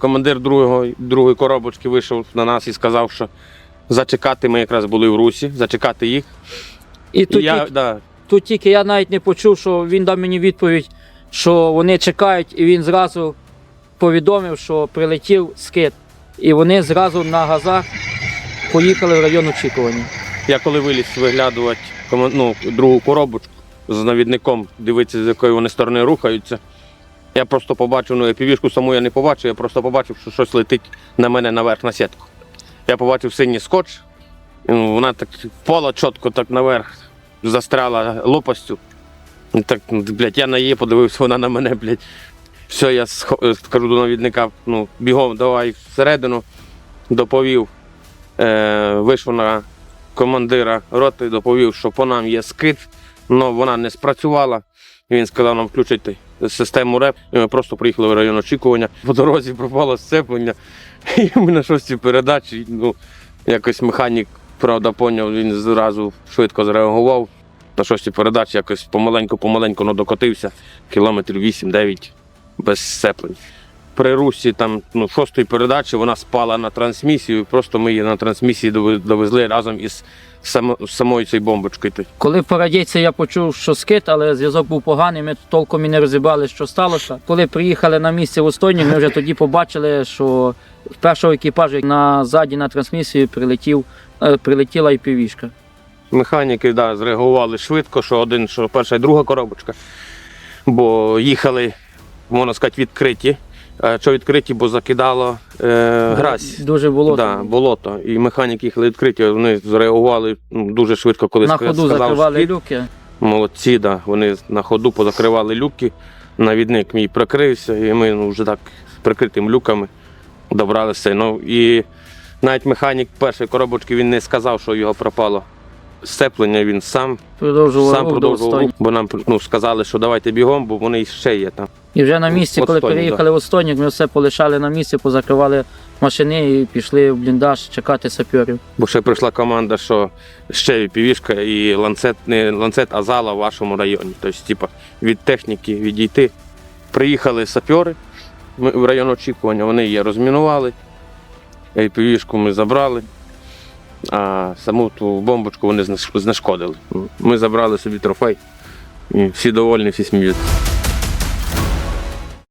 командир другого, другої коробочки вийшов на нас і сказав, що зачекати ми якраз були в Русі, зачекати їх. І тут, я, тільки, да, тут тільки я навіть не почув, що він дав мені відповідь, що вони чекають, і він зразу повідомив, що прилетів скид. І вони зразу на газах поїхали в район очікування. я коли виліз виглядувати ну, другу коробочку з навідником, дивитися, з якої вони сторони рухаються. Я просто побачив, ну, півішку саму я не побачив, я просто побачив, що щось летить на мене наверх на сітку. Я побачив синій скотч, вона так впала чітко так наверх, застряла лопастю. Так, ну, блядь, я на її подивився, вона на мене, блядь. Все, я скажу до навідника, ну, бігом давай всередину, доповів, е, вийшов на командира роти, доповів, що по нам є скид, але вона не спрацювала. Він сказав нам включити систему РЕП. І ми просто приїхали в район очікування. По дорозі пропало сцеплення. І ми на шостій передачі, ну, якось механік, правда, поняв, він зразу швидко зреагував. На шостій передачі якось помаленьку-помаленьку ну, докотився, кілометрів 8-9 без сцеплень. При русі там ну, шостої передачі вона спала на трансмісію, просто ми її на трансмісії довезли разом із само- самою цією бомбочкою. Коли по радійці я почув, що скид, але зв'язок був поганий, ми толком і не розібрали, що сталося. Коли приїхали на місце в Устойні, ми вже тоді побачили, що в першого екіпажу на ззаді на трансмісію прилетів, е, прилетіла і півішка. Механіки да, зреагували швидко, що один, що перша і друга коробочка. Бо їхали, можна сказати, відкриті. Е, Що відкриті, бо закидало е, гразь. Дуже було. Да, болото. І механіки їхали відкриті, вони зреагували ну, дуже швидко, коли на ходу сказав закривали скид. люки. Молодці, да. вони на ходу позакривали люки. Навідник мій прикрився, і ми ну, вже так з прикритими люками добралися. Ну, і навіть механік першої коробочки він не сказав, що його пропало сцеплення, він сам, Продовжував сам продовжував рух, бо нам ну, сказали, що давайте бігом, бо вони ще є там. І вже на місці, коли переїхали в Остонік, ми все полишали на місці, позакривали машини і пішли в бліндаж чекати саперів. Бо ще прийшла команда, що ще і півішка, і ланцет, не ланцет, а зала в вашому районі. Тобто, типу, від техніки відійти. Приїхали сапери ми в район очікування, вони її розмінували. І півішку ми забрали, а саму ту бомбочку вони знешкодили. Ми забрали собі трофей. І всі довольні, всі сміються.